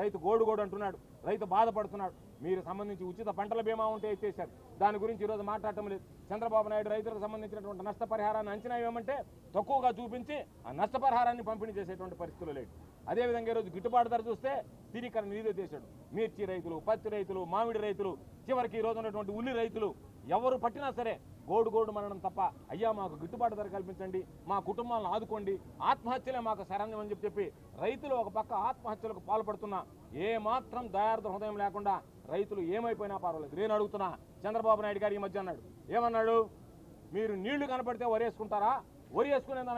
రైతు గోడు గోడు అంటున్నాడు రైతు బాధపడుతున్నాడు. మీరు సంబంధించి ఉచిత పంటల బీమా ఉంటే ఇచ్చేశారు. దాని గురించి ఈరోజు మాట్లాడటం లేదు. చంద్రబాబు నాయుడు రైతులకు సంబంధించినటువంటి నష్టపరిహారాన్ని అంచనా ఏమంటే తక్కువగా చూపించి ఆ నష్టపరిహారాన్ని పంపిణీ చేసేటువంటి పరిస్థితులు లేదు అదేవిధంగా ఈరోజు గిట్టుబాటు ధర చూస్తే తిరిగి నిధులు చేశాడు మిర్చి రైతులు పత్తి రైతులు మామిడి రైతులు చివరికి ఈ ఉన్నటువంటి ఉల్లి రైతులు ఎవరు పట్టినా సరే గోడు గోడు మనడం తప్ప అయ్యా మాకు గిట్టుబాటు ధర కల్పించండి మా కుటుంబాలను ఆదుకోండి ఆత్మహత్యలే మాకు శరణ్యం అని చెప్పి చెప్పి రైతులు ఒక పక్క ఆత్మహత్యలకు పాల్పడుతున్నా ఏమాత్రం దయార్థ హృదయం లేకుండా రైతులు ఏమైపోయినా పర్వాలేదు. నేను అడుగుతున్నా చంద్రబాబు నాయుడు గారు ఈ మధ్య అన్నాడు. ఏమన్నాడు? మీరు నీళ్ళు కనపడితే వరేసుకుంటారా? వరి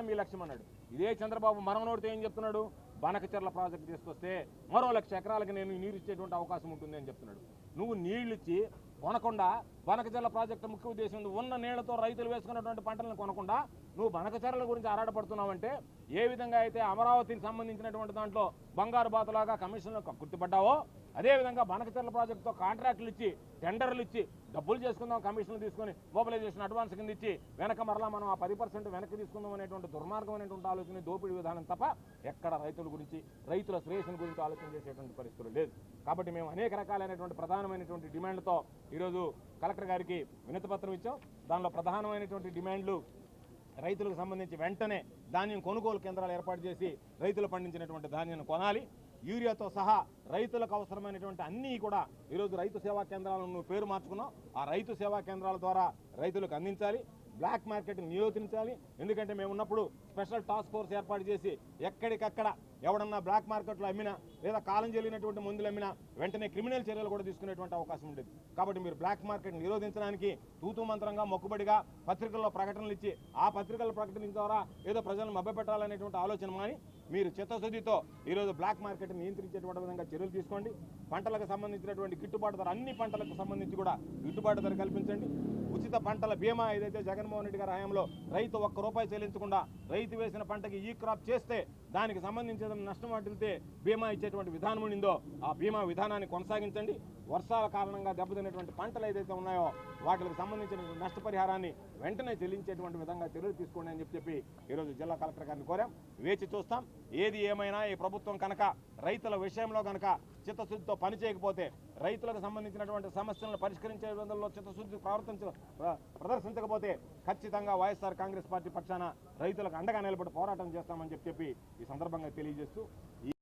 మీ లక్ష్యం అన్నాడు. ఇదే చంద్రబాబు మరణోడితే ఏం చెప్తున్నాడు? బనకచెర్ల ప్రాజెక్టు తీసుకొస్తే మరో లక్ష ఎకరాలకు నేను నీరు ఇచ్చేటువంటి అవకాశం ఉంటుంది అని చెప్తున్నాడు. నువ్వు నీళ్ళు ఇచ్చి కొనకుండా బనకచెర్ల ప్రాజెక్టు ముఖ్య ఉద్దేశం ఉన్న నీళ్ళతో రైతులు వేసుకున్నటువంటి పంటలను కొనకుండా నువ్వు బనకచర్ల గురించి ఆరాటపడుతున్నావంటే ఏ విధంగా అయితే అమరావతికి సంబంధించినటువంటి దాంట్లో బంగారు బాతులాగా కమిషన్లు గుర్తుపడ్డావో అదేవిధంగా బనకచెర్ల ప్రాజెక్టుతో కాంట్రాక్టులు ఇచ్చి టెండర్లు ఇచ్చి డబ్బులు చేసుకుందాం కమిషన్లు తీసుకొని మొబిలైజేషన్ అడ్వాన్స్ కింద ఇచ్చి వెనక మరలా మనం ఆ పది పర్సెంట్ వెనక్కి తీసుకుందాం అనేటువంటి దుర్మార్గం అనేటువంటి ఆలోచన దోపిడీ విధానం తప్ప ఎక్కడ రైతుల గురించి రైతుల శ్రేయస్సుల గురించి ఆలోచన చేసేటువంటి పరిస్థితులు లేదు. కాబట్టి మేము అనేక రకాలైనటువంటి ప్రధానమైనటువంటి డిమాండ్తో ఈరోజు కలెక్టర్ గారికి వినతిపత్రం ఇచ్చాం. దానిలో ప్రధానమైనటువంటి డిమాండ్లు రైతులకు సంబంధించి వెంటనే ధాన్యం కొనుగోలు కేంద్రాలు ఏర్పాటు చేసి రైతులు పండించినటువంటి ధాన్యాన్ని కొనాలి. యూరియాతో సహా రైతులకు అవసరమైనటువంటి అన్నీ కూడా ఈరోజు రైతు సేవా కేంద్రాలను పేరు మార్చుకున్నాం. ఆ రైతు సేవా కేంద్రాల ద్వారా రైతులకు అందించాలి. బ్లాక్ మార్కెట్ని నియోజించాలి ఎందుకంటే మేము ఉన్నప్పుడు స్పెషల్ టాస్క్ ఫోర్స్ ఏర్పాటు చేసి ఎక్కడికక్కడ ఎవడన్నా బ్లాక్ మార్కెట్లో అమ్మినా లేదా కాలం చెల్లినటువంటి మందులు అమ్మినా వెంటనే క్రిమినల్ చర్యలు కూడా తీసుకునేటువంటి అవకాశం ఉండేది. కాబట్టి మీరు బ్లాక్ మార్కెట్ నిరోధించడానికి తూతు మంత్రంగా మొక్కుబడిగా పత్రికల్లో ప్రకటనలు ఇచ్చి ఆ పత్రికల ప్రకటన ద్వారా ఏదో ప్రజలను మభ్యపెట్టాలనేటువంటి ఆలోచన మాని మీరు చిత్తశుద్ధితో ఈరోజు బ్లాక్ మార్కెట్ నియంత్రించేటువంటి విధంగా చర్యలు తీసుకోండి. పంటలకు సంబంధించినటువంటి గిట్టుబాటు ధర అన్ని పంటలకు సంబంధించి కూడా గిట్టుబాటు ధర కల్పించండి. ఉచిత పంటల బీమా ఏదైతే జగన్మోహన్ రెడ్డి గారి హయాంలో రైతు ఒక్క రూపాయి చెల్లించకుండా రైతు వేసిన పంటకి ఈ క్రాప్ చేస్తే దానికి సంబంధించిన నష్టం వాటిల్తే బీమా ఇచ్చేటువంటి విధానం ఉండిందో ఆ బీమా విధానాన్ని కొనసాగించండి. వర్షాల కారణంగా దెబ్బతిన్నటువంటి పంటలు ఏదైతే ఉన్నాయో వాటికి సంబంధించిన నష్టపరిహారాన్ని వెంటనే చెల్లించేటువంటి విధంగా చర్యలు తీసుకోండి అని చెప్పి చెప్పి ఈరోజు జిల్లా కలెక్టర్ గారిని కోరాం. వేచి చూస్తాం. ఏది ఏమైనా ఈ ప్రభుత్వం కనుక రైతుల విషయంలో కనుక చిత్తశుద్ధితో పని చేయకపోతే రైతులకు సంబంధించినటువంటి సమస్యలను పరిష్కరించే విధంలో చిత్తశుద్ధి ప్రవర్తించ ప్రదర్శించకపోతే ఖచ్చితంగా వైఎస్ఆర్ కాంగ్రెస్ పార్టీ పక్షాన రైతులకు అండగా నిలబడి పోరాటం చేస్తామని చెప్పి చెప్పి ఈ సందర్భంగా తెలియజేస్తూ